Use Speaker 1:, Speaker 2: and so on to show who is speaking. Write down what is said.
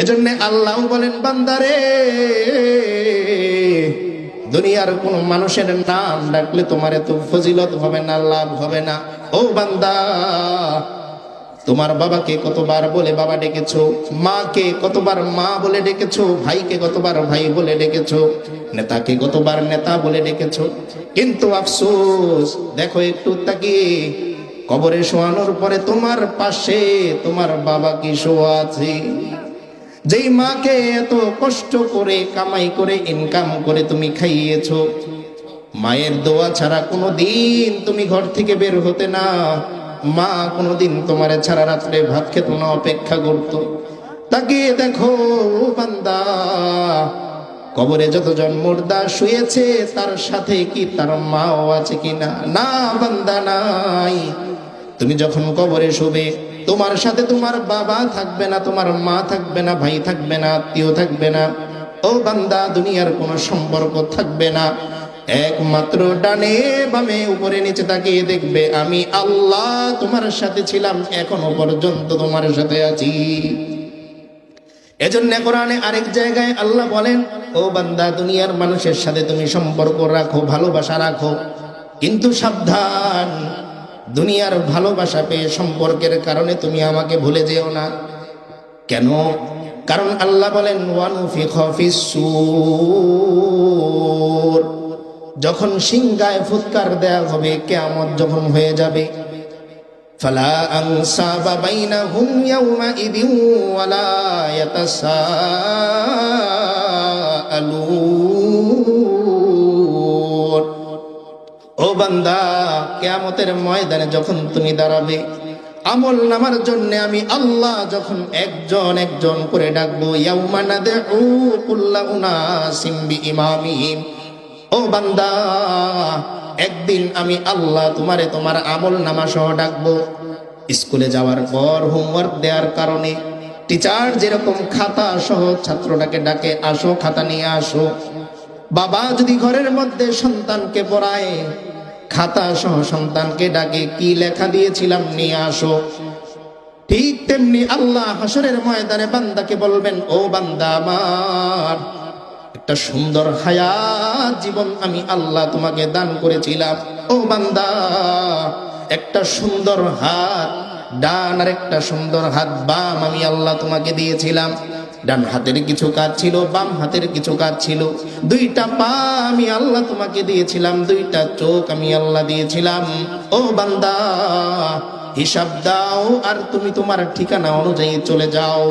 Speaker 1: এজন্য আল্লাহ বলেন, বান্দারে, দুনিয়ার কোন মানুষের নাম ডাকলে তোমার এত ফজিলত হবে না, লাভ হবে না। ও বান্দা, তোমার বাবাকে কতবার বলে বাবা ডেকেছো, মাকে কতবার মা বলে ডেকেছো, ভাইকে কতবার ভাই বলে ডেকেছো, নেতাকে কতবার নেতা বলে ডেকেছো। কিন্তু আফসোস, দেখো একটু তাকিয়ে, কবরে শোয়ানোর পরে তোমার পাশে তোমার বাবা কি শোয়া আছে? যেই মাকে এত কষ্ট করে, কামাই করে ইনকাম করে তুমি খাইয়েছো, মায়ের দোয়া ছাড়া কোনো দিন তুমি ঘর থেকে বের হতে না। মা কোনোদিন তোমার ছাড়া রাত্রে ভাত খেত না, অপেক্ষা করত। তাকে দেখো বান্দা, কবরে যতজন মুর্দা শুয়েছে, তার সাথে কি তার মাও আছে কিনা? না বান্দা, নাই। তুমি যখন কবরে শুবে, তোমার সাথে তোমার বাবা থাকবে না, তোমার মা থাকবে না, ভাই থাকবে না, আত্মীয় থাকবে না, ও বান্দা, দুনিয়ার কোনো সম্পর্ক থাকবে না। একমাত্র ডানে বামে, উপরে নিচে তাকিয়ে দেখবে, আমি আল্লাহ তোমার সাথে ছিলাম, এখনও পর্যন্ত তোমার সাথে আছি। এজন্য কোরআনে আরেক জায়গায় আল্লাহ বলেন, ও বান্দা, দুনিয়ার মানুষের সাথে তুমি সম্পর্ক রাখো, ভালোবাসা রাখো, কিন্তু সাবধান। দুনিয়ার ভালোবাসা পেয়ে সম্পর্কের কারণে তুমি আমাকে ভুলে যেও না। কেন? কারণ আল্লাহ বলেন ওয়ানুফি খফিসুর যখন সিংগায় ফুৎকার দেয়া হবে কেমন যখন হয়ে যাবে। ফালা আনসাবা বাইনাহুম ইয়াউমা ইদিন ওয়ালা ইয়াতাসাআলুন। বান্দা, কেয়ামতের ময়দানে যখন তুমি দাঁড়াবে, আমল নামার জন্য আমি আল্লাহ যখন একজন একজন করে ডাকবো ও বান্দা, একদিন আমি আল্লাহ তোমারে তোমার আমল নামা সহ ডাকবো। স্কুলে যাওয়ার পর হোমওয়ার্ক দেওয়ার কারণে টিচার যেরকম খাতা সহ ছাত্রটাকে ডাকে, আসো, খাতা নিয়ে আসো। বাবা যদি ঘরের মধ্যে সন্তানকে পড়ায় খাতা সহ সন্তানকে ডাকে, কি লেখা দিয়েছিলাম? নিয়ে আসো। ঠিক তেমনি আল্লাহ হাসরের ময়দানে বান্দাকে বলবেন, ও বান্দা আমার, একটা সুন্দর হায়াত জীবন আমি আল্লাহ তোমাকে দান করেছিলাম। ও বান্দা, একটা সুন্দর হাত, ডান আর একটা সুন্দর হাত, বাম আমি আল্লাহ তোমাকে দিয়েছিলাম। ডান হাতের কিছু কাজ ছিল, বাম হাতের কিছু কাজ ছিল। দুইটা পা আমি আল্লাহ তোমাকে দিয়েছিলাম, দুইটা চোখ আমি আল্লাহ দিয়েছিলাম। ও বান্দা, হিসাব দাও আর তুমি তোমার ঠিকানা অনুযায়ী চলে যাও।